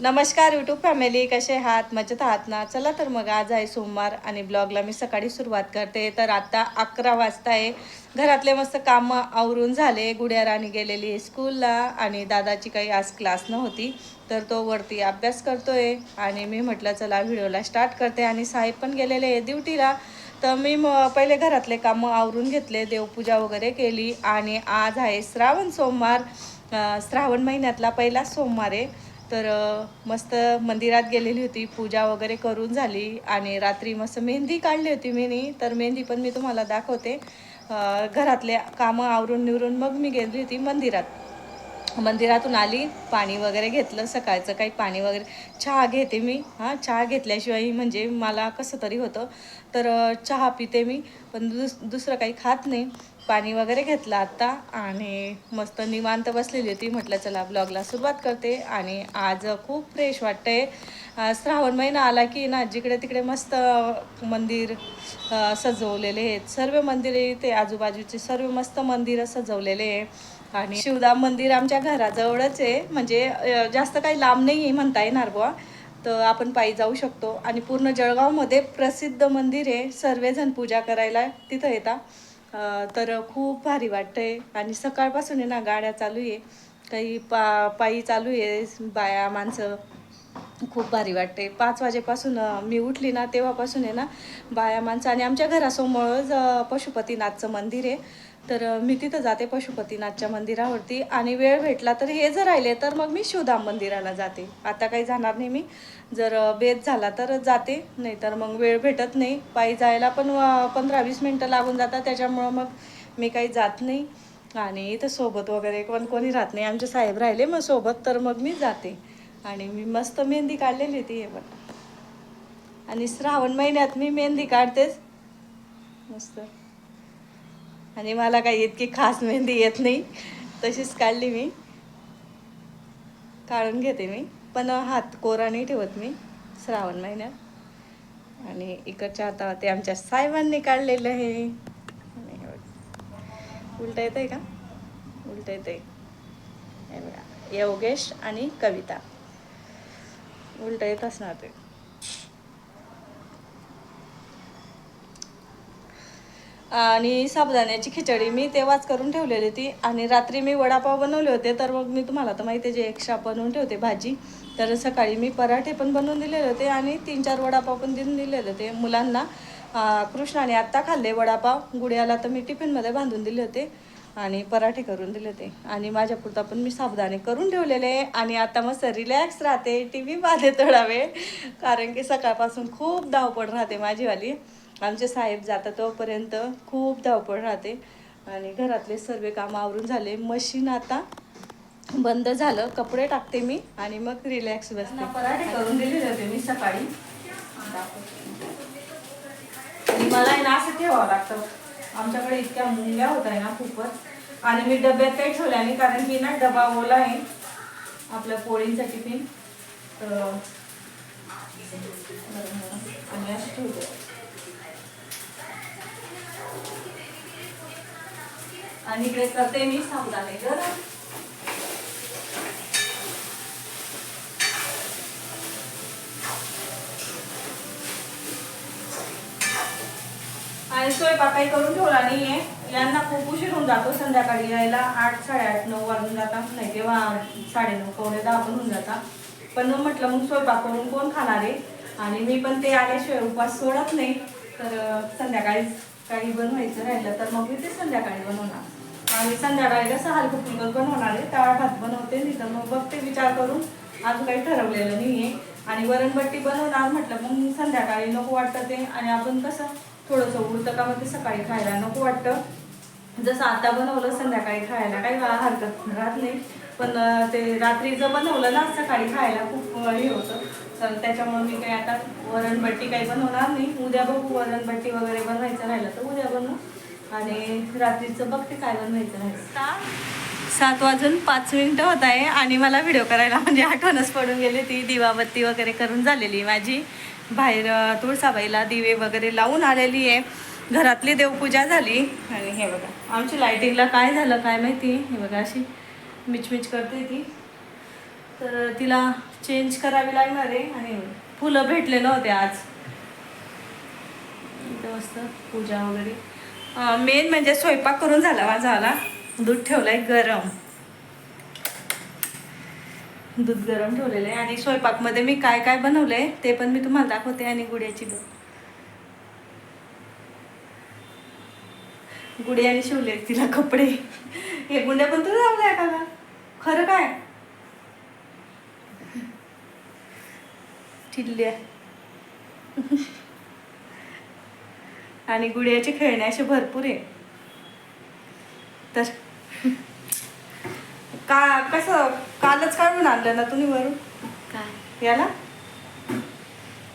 नमस्कार YouTube family कसे आहात? मजेत आहात ना? चला तर मग आज आहे सोमवार आणि ब्लॉगला मी सकाळी सुरुवात करते. तर आता अकरा वाजता आहे. घरातले मस्त कामं आवरून झाले. गुड्या राणी गेलेली आहे स्कूलला आणि दादाची काही आज क्लास नव्हती. तर तो वरती अभ्यास करतोय आणि मी म्हटलं चला व्हिडिओला स्टार्ट करते. आणि साहेब पण गेलेले आहे ड्युटीला तर मी म पहिले घरातले कामं आवरून घेतले देवपूजा वगैरे केली. आणि आज आहे श्रावण सोमवार. श्रावण महिन्यातला पहिला सोमवार आहे. तर मस्त मंदिरात गेलेली होती पूजा वगैरे करून झाली आणि रात्री मस्त मेहंदी काढली होती मी तर मेहंदी पण मी तुम्हाला दाखवते. घरातले कामं आवरून निवरून मग मी गेली होती मंदिरात. मंदिरातून आली पाणी वगैरे घेतलं सकाळचं काही पाणी वगैरे. चहा घेते मी. हां चहा घेतल्याशिवाय म्हणजे मला कसं तरी होतं. तर चहा पिते मी पण दुस दुसरं काही खात नाही. पाणी वगैरे घेतलं आत्ता आणि मस्त निवांत बसलेली होती. म्हटलं चला ब्लॉगला सुरुवात करते. आणि आज खूप फ्रेश वाटतंय. श्रावण महिना आला की ना जिकडे तिकडे मस्त मंदिर सजवलेले आहेत. सर्व मंदिरे इथे आजूबाजूचे सर्व मस्त मंदिरं सजवलेले आहे. आणि शिवधाम मंदिर आमच्या घराजवळच आहे. म्हणजे जास्त काही लांब नाही आहे म्हणता येणार बुवा. तर आपण पायी जाऊ शकतो. आणि पूर्ण जळगावमध्ये प्रसिद्ध मंदिर आहे. सर्वजण पूजा करायला तिथं येतात तर खूप भारी वाटतंय. आणि सकाळपासून आहे ना गाड्या चालू आहे. काही पा पायी चालू आहे बाया माणसं. खूप भारी वाटते. पाच वाजेपासून मी उठली ना तेव्हापासून आहे ना बाया माणसं आणि आमच्या घरासमोरच पशुपतीनाथचं मंदिर आहे. तर मी तिथं जाते पशुपतीनाथच्या मंदिरावरती आणि वेळ भेटला तर हे जर राहिले तर मग मी शिवधाम मंदिराला जाते. आता काही जाणार नाही मी. जर अं, बेत झाला तर जाते नाही तर मग वेळ भेटत नाही. पायी जायला पण पंधरा वीस मिनटं लागून जातात त्याच्यामुळं मग मी काही जात नाही. आणि इथं सोबत वगैरे कोण कोणी राहत नाही. आमचे साहेब राहिले मग सोबत तर मग मी जाते. आणि मी मस्त मेहंदी काढलेली होती हे पण आणि श्रावण महिन्यात मी मेहंदी काढतेच. मस्त. आणि मला काही इतकी खास मेहंदी येत नाही. तशीच काढली मी. काढून घेते मी. पण हात कोरा नाही ठेवत मी श्रावण महिन्यात. आणि इकडच्या हातावर ते आमच्या साहेबांनी काढलेलं आहे. उलटा हे आहे येतंय का? उलटं येतंय. आहे योगेश आणि कविता. उलट येत असणार ते. आणि साबुदाण्याची खिचडी मी तेव्हाच करून ठेवलेली होती आणि रात्री मी वडापाव बनवले होते तर मग मी तुम्हाला तर माहिती आहे जे एक्स्ट्रा बनवून ठेवते भाजी तर सकाळी मी पराठे पण बनवून दिलेले होते आणि तीन चार वडापाव पण देऊन दिलेले होते. मुलांना कृष्णाने आत्ता खाल्ले वडापाव गुड्याला तर मी टिफिनमध्ये बांधून दिले होते. आणि पराठे करून दिले होते आणि माझ्यापुरता पण मी साबुदाणे करून ठेवलेले आणि आता मस्त रिलॅक्स राहते. टी व्ही पाहते थोडा वेळ. कारण की सकाळपासून खूप धावपळ राहते माझीवाली. आमचे साहेब जातात तोपर्यंत खूप धावपळ राहते. आणि घरातले सर्व कामं आवरून झाले. मशीन आता बंद झालं. कपडे टाकते मी आणि मग रिलॅक्स बसते. पराठे करून दिले होते मी सकाळी. आणि मला ना असं ठेवावं लागतं. आमच्याकडे इतक्या मुंग्या होत आहे ना खूपच. आणि मी डब्यात काही ठेवल्या नाही कारण की ना डबा ओला आहे. आपल्या पोळींचा टिफिन तर आणि असं ठेवतो. आणि इकडे करते मी साबुदाणे गरम. आणि स्वयंपाकही करून ठेवला नाही आहे यांना खूप उशीर होऊन जातो संध्याकाळी यायला. आठ साडेआठ नऊ वाजून जातात. नाही तेव्हा साडेनऊ पावणे दहा पण होऊन जातात. पण मग म्हटलं मग स्वयंपाक करून कोण खाणार आहे? आणि मी पण ते आल्याशिवाय उपास सोडत नाही. तर संध्याकाळीच संध्याकाळी काही बनवायचं राहिलं तर मग मी ते संध्याकाळी बनवणार. आणि संध्याकाळी कसं हलकं फुलकं बनवणार आहे टाळ भात बनवते. नाही तर मग बघते विचार करून. अजून काही ठरवलेलं नाही आहे आणि वरणबट्टी बनवणार म्हटलं मग संध्याकाळी नको वाटतं ते. आणि आपण कसं थोडंसं उरतं का मग ते सकाळी खायला नको वाटतं. जसं आता बनवलं संध्याकाळी खायला काही हरकत राहत नाही. पण ते रात्री जर बनवलं ना सकाळी खायला खूप हे होतं. तर त्याच्यामुळे मी काही आता वरणबट्टी काही बनवणार नाही. उद्या बघू वरणबट्टी वगैरे बनवायचं राहिलं तर उद्या बनवू. आणि रात्रीचं बघते काय बनवायचं राहिलं सात वाजून पाच मिनिटं होत आहे आणि मला व्हिडिओ करायला म्हणजे आठवणच पडून गेली ती दिवाबत्ती वगैरे करून झालेली माझी. बाहेर तुळसाबाईला दिवे वगैरे लावून आलेली आहे. घरातली देवपूजा झाली. आणि हे बघा आमची लाईटिंगला काय झालं काय माहिती? हे बघा अशी मिचमिच करते ती. तर तिला चेंज करावी लागणार आहे. आणि फुलं भेटले नव्हते आज. मस्त पूजा वगैरे. मेन म्हणजे स्वयंपाक करून झाला माझा. आला. दूध ठेवलं आहे गरम. दूध गरम ठेवलेलं आहे आणि स्वयंपाकमध्ये मी काय काय बनवलं आहे ते पण मी तुम्हाला दाखवते आणि गुड्याची दूध गुड्याने शिवले तिला कपडे. हे गुंड्या पण तुला लावलाय का खरं काय? चिल्ल्या आणि गुड्याचे खेळणे असे भरपूर आहे. तर का कसं कालच काढून आणलं ना तुम्ही वरून? काय? याला?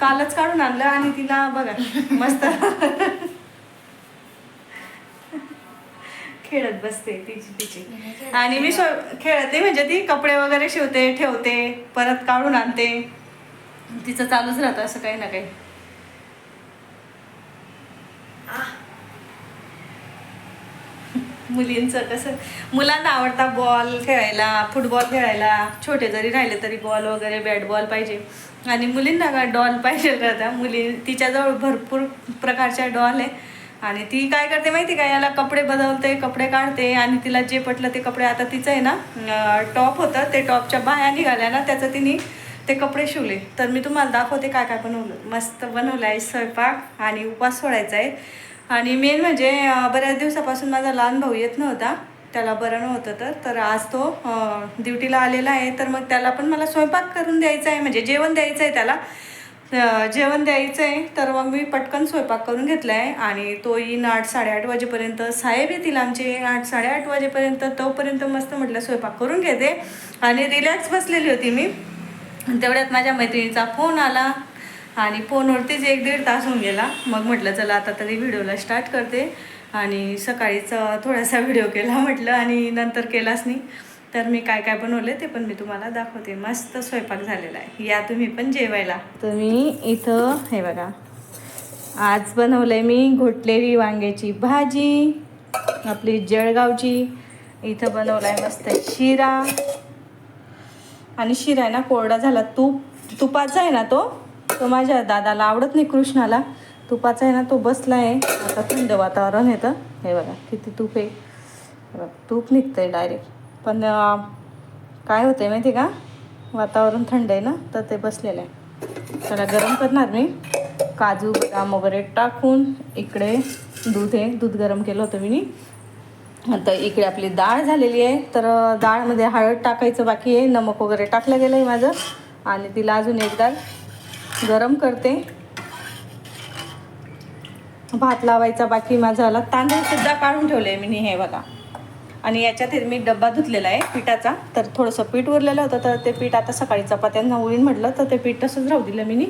कालच काढून आणलं आणि तिला बघा मस्त. खेळत बसते तिची तिची. आणि मी स्व- खेळते म्हणजे ती कपडे वगैरे शिवते ठेवते परत काढून आणते. तिचं चालूच राहतं असं काही ना काही. मुलींचं कसं मुलांना आवडता बॉल खेळायला फुटबॉल खेळायला छोटे जरी राहिले तरी बॉल वगैरे बॅट बॉल पाहिजे. आणि मुलींना का डॉल पाहिजे राहता मुली तिच्याजवळ भरपूर प्रकारच्या डॉल आहे. आणि ती काय करते माहिती का? याला कपडे बदलते कपडे काढते आणि तिला जे पटलं ते कपडे आता तिचं आहे ना टॉप होतं. ते टॉपच्या बाया निघाल्या ना त्याचं तिने ते कपडे शिवले. तर मी तुम्हाला दाखवते काय काय बनवलं. मस्त बनवलं आहे स्वयंपाक आणि उपवास सोडायचा आहे आणि मेन म्हणजे बऱ्याच दिवसापासून माझा लहान भाऊ येत नव्हता त्याला बरं नव्हतं तर तर आज तो ड्युटीला आलेला आहे. तर मग त्याला पण मला स्वयंपाक करून द्यायचा आहे म्हणजे जेवण द्यायचं आहे त्याला. जेवण द्यायचं आहे तर मग मी पटकन स्वयंपाक करून घेतला आहे. आणि तो येईन आठ साडेआठ वाजेपर्यंत साहेब येतील आमचे आठ साडेआठ वाजेपर्यंत तोपर्यंत मस्त म्हटलं स्वयंपाक करून घेते. आणि रिलॅक्स बसलेली होती मी. तेवढ्यात माझ्या मैत्रिणीचा फोन आला. आणि फोनवरतीच एक दीड तास होऊन गेला मग म्हटलं चला आता तरी व्हिडिओला स्टार्ट करते. आणि सकाळीच थोडासा व्हिडिओ केला म्हटलं आणि नंतर केलाच नाही. तर मी काय काय बनवले ते पण मी तुम्हाला दाखवते. मस्त स्वयंपाक झालेला आहे. या तुम्ही पण जेवायला. तर मी इथं हे बघा आज बनवलंय मी घोटलेली वांग्याची भाजी आपली जळगावची. इथं बनवलाय मस्त शिरा. आणि शिरा आहे ना कोरडा झाला तूप. तुपाचा आहे ना तो? तो माझ्या दादाला आवडत नाही कृष्णाला. तुपाचा आहे ना तो बसला आहे. आता थंड वातावरण येतं हे बघा किती तूप आहे. तूप निघतं आहे डायरेक्ट पण काय होतं आहे माहिती आहे का? वातावरण थंड आहे ना तर ते बसलेलं आहे. त्याला गरम करणार मी. काजू बदाम वगैरे टाकून इकडे दूध आहे दूध गरम केलं होतं मी. आता इकडे आपली डाळ झालेली आहे. तर डाळमध्ये हळद टाकायचं बाकी आहे. नमक वगैरे टाकलं गेलं आहे माझं. आणि तिला अजून एकदा गरम करते. भात लावायचा बाकी माझा आला तांदूळसुद्धा काढून ठेवले आहे मी हे बघा. आणि याच्यात हे मी डब्बा धुतलेला आहे पिठाचा. तर थोडंसं पीठ उरलेलं होतं तर ते पीठ आता सकाळी चपात्यांना उळीन म्हटलं तर ते पीठ तसंच राहू दिलं मी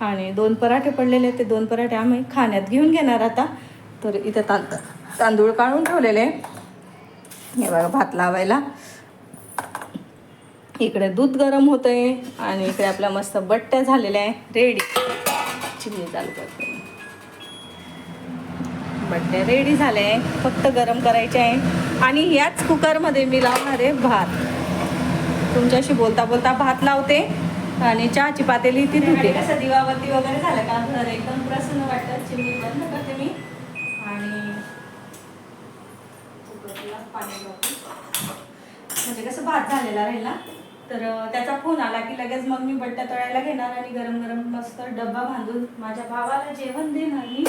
आणि दोन पराठे पडलेले ते दोन पराठे आम्ही खाण्यात घेऊन घेणार आता. तर इथं तांद तांदूळ काढून ठेवलेले. हे बघा भात लावायला. इकडे दूध गरम होतं आहे आणि इकडे आपल्या मस्त बट्ट्या झालेल्या आहे. रेडी चिमणी चालू करते. बट्ट्या रेडी झाले. फक्त गरम करायचे आहे. आणि याच कुकरमध्ये मी लावणार आहे भात. तुमच्याशी बोलता बोलता भात लावते आणि चहाची पातेली ती धुते. कसं दिवाबत्ती वगैरे झालं का? घर एकदम प्रसन्न वाटतं. चिमणी बंद करते मी. आणि कुकरला पाणी म्हणजे कसं भात झालेला राहील ना? तर त्याचा फोन आला की लगेच मग मी बट्ट्या तळायला घेणार आणि गरम गरम मस्त डब्बा बांधून माझ्या भावाला जेवण देणार मी.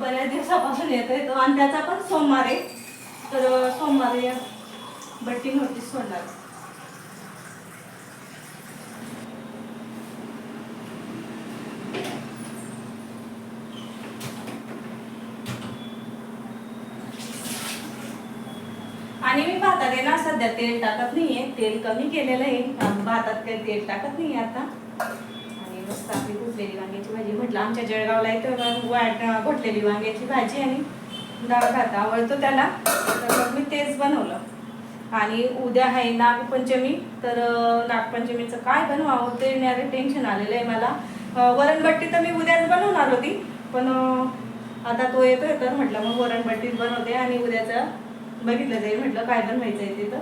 बऱ्याच दिवसापासून येतोय तो आणि त्याचा पण सोमवार आहे. तर सोमवारी बट्टी नोटीस सोडणार. आणि आहे ना सध्या तेल टाकत नाहीये. तेल कमी केलेलं आहे. भातात काही तेल टाकत नाही आता. आणि मस्त आपली भुटलेली वांग्याची भाजी. म्हटलं आमच्या जळगावला येतो वाट घोटलेली वांग्याची भाजी आणि डाळ भात. आवडतो त्याला. तर मग मी तेच बनवलं. आणि उद्या आहे नागपंचमी. तर नागपंचमीचं काय बनवावं ते न्यारे टेन्शन आलेलं आहे मला. वरणबट्टी तर मी उद्याच बनवणार होती. पण आता तो येतोय तर म्हटलं मग वरणबट्टीच बनवते आणि उद्याचं बघितलं जाईल म्हटलं काय बनवायचं आहे तिथं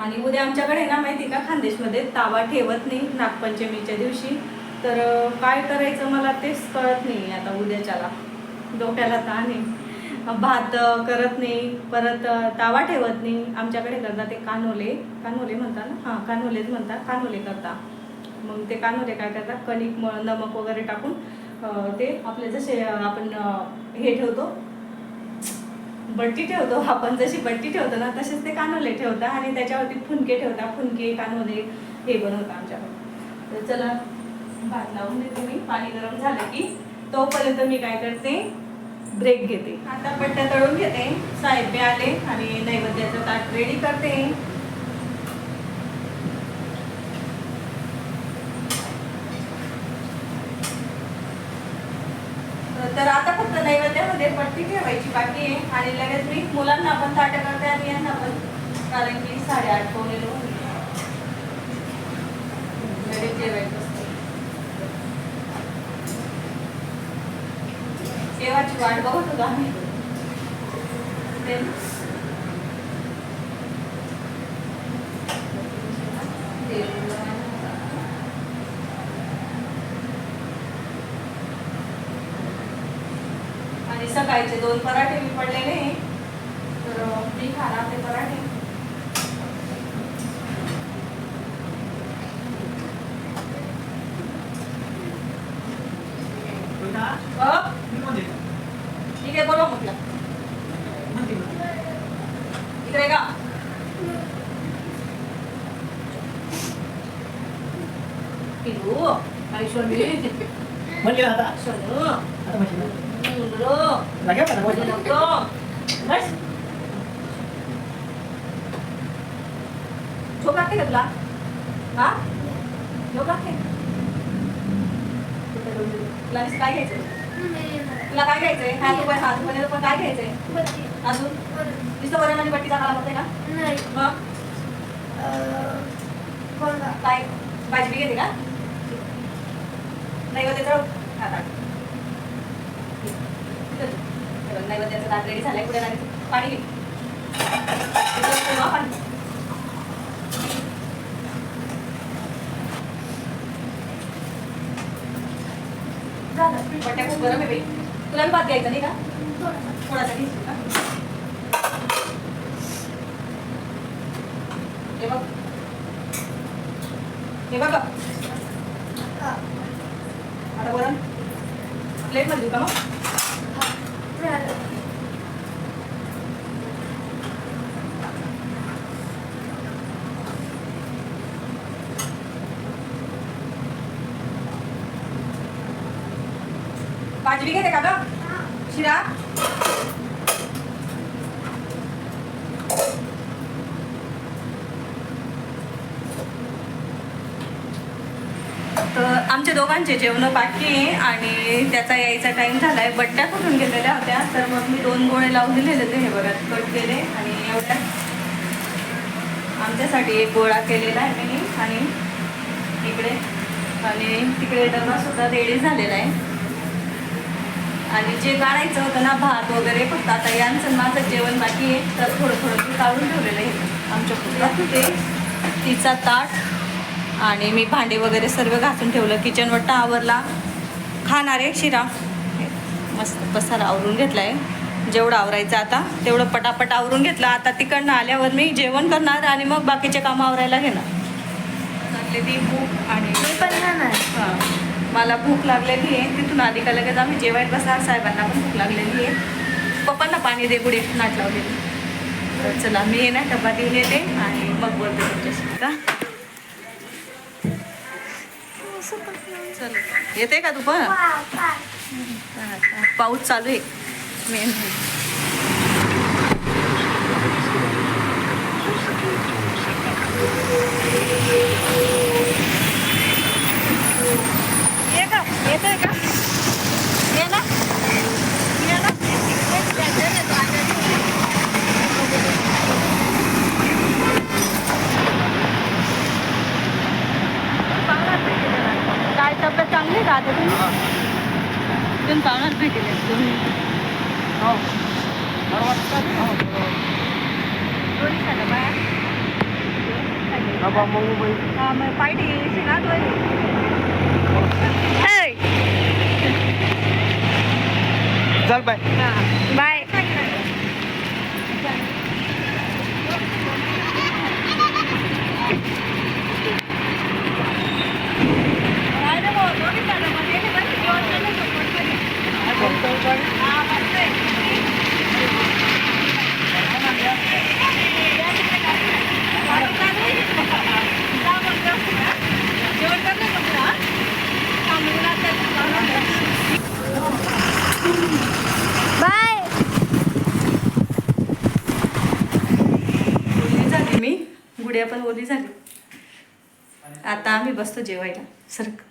आणि उद्या आमच्याकडे ना माहिती का खानदेशमध्ये तावा ठेवत नाही नागपंचमीच्या दिवशी. तर काय करायचं मला तेच कळत नाही आता उद्याच्याला. डोक्याला ताण आहे. भात करत नाही परत तावा ठेवत नाही. आमच्याकडे करतात ते कानोले. कानोले म्हणतात ना? हां कानोलेच म्हणतात. कानोले करता. मग ते कानोले काय करतात? कणिक म नमक वगैरे टाकून ते आपले जसे आपण हे ठेवतो. बट्टी ठेवतो. आपण जशी बट्टी ठेवतो ना तसेच ते कानोले ठेवतात आणि त्याच्यावरती फुनके ठेवतात फुनके कानोले हे बनवतात आमच्याकडे. तर चला भात लावून देते मी. पाणी गरम झालं की तोपर्यंत मी काय करते? ब्रेक घेते. आता पट्ट्या तळून घेते. साहेब आले आणि नैवेद्याचं ताट रेडी करते. तर आता फक्त नैवेद्यामध्ये पट्टी ठेवायची बाकी आहे. आणि लगेच मी मुलांना पण ताटं करते आणि यांना पण. कारण की साडेआठ पावणे लगेच जेवायचं असतं. देवाची वाट बघत होतो आम्ही ते- आणि सकाळचे दोन पराठे मी पडलेले तर मी खाणार ते पराठे? ठीक आहे म्हटलं. इकडे का? पिलू म्हणजे आता म्हणजे मुंडरो लागेल का बोलू म्हणजे नको बस झोप लागते का तुला हा तुला काय घ्यायचंय? तुला काय घ्यायचंय? हा तू पण हा तू पण पण काय घ्यायचंय? अजून? नुसतं बरं म्हणजे पट्टी चांगला लागते का? मग? काय? भाजी घेते का? नैवेद्य चढव हा ताट नैवेद्याचं ताट रेडी झालंय. पुढे पाणी घे. पाणी. झालं खूप गरम आहे बाई. तुला बी भात घ्यायचा नाही का? थोडासा घेशील का हे बघ. हे बघ आता वरण प्लेटमध्ये देऊ का मग भाजी घेते का ग? शिरा. तर आमच्या दोघांचे जेवण बाकी आहे आणि त्याचा यायचा टाइम झालाय. बट्ट्या कुठून गेलेल्या होत्या तर मग मी दोन गोळे लावून दिलेले होते. हे बघा कट केले आणि एवढ्या. आमच्यासाठी एक गोळा केलेला आहे मी आणि इकडे. आणि तिकडे डबा सुद्धा रेडी झालेला आहे. आणि जे काढायचं होतं ना भात वगैरे फक्त आता यांचं माझं जेवण बाकी आहे तर थोडं थोडं मी काढून ठेवलेलं आहे. आमच्या पुस्तकात होते. तिचा ताट आणि मी भांडे वगैरे सर्व घासून ठेवलं. किचन वट्टा आवरला खाणारे शिरा. हे मस्त पसारा आवरून घेतला आहे जेवढं आवरायचं आता तेवढं पटापट आवरून घेतलं. आता तिकडनं आल्यावर मी जेवण करणार आणि मग बाकीचे कामं आवरायला घेणार. आणि हां. मला भूक लागलेली आहे. तिथून आली का लगेच आम्ही जेवायला बसणार. साहेबांना पण भूक लागलेली आहे. पप्पांना पाणी दे पुढे नाट लावलेली. तर चला मी ये ना डब्बा देऊन येते आणि मग बोलते तुमच्याशी. का? चल. येते का तू पण? पाऊस चालू आहे. मेन ये का येते का ये ना ये ना काय तब्येत चांगली राहते तुम्ही तुम्ही पाहुण्यात भेटेल तुम्ही दोन्ही झालं बाया हा मग पायडी शिनात चल बाय बाय बाय ओली झाली मी गुड्या पण ओली झाली. आता आम्ही बसतो जेवायला. सरक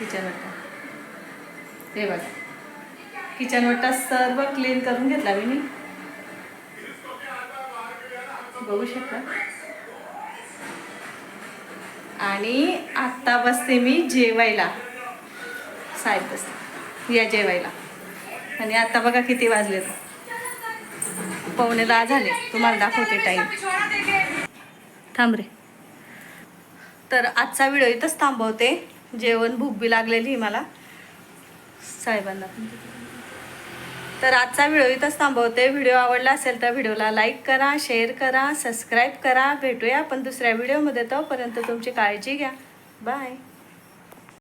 किचन वटा हे बघा. किचन वटा सर्व क्लीन करून घेतला मी बघू शकता. आणि आत्ता बसते मी जेवायला. साहेब बसते या जेवायला. आणि आत्ता बघा किती वाजले पावणे दहा झाले. तुम्हाला दाखवते टाईम थांब रे. तर आजचा व्हिडिओ इथंच थांबवते. जेवण भूक बी लागलेली मला. साहेबांना. तर आजचा व्हिडिओ इथंच थांबवते. व्हिडिओ आवडला असेल तर व्हिडिओला लाईक करा शेअर करा सबस्क्राईब करा. भेटूया आपण दुसऱ्या व्हिडिओमध्ये तोपर्यंत तुमची काळजी घ्या. बाय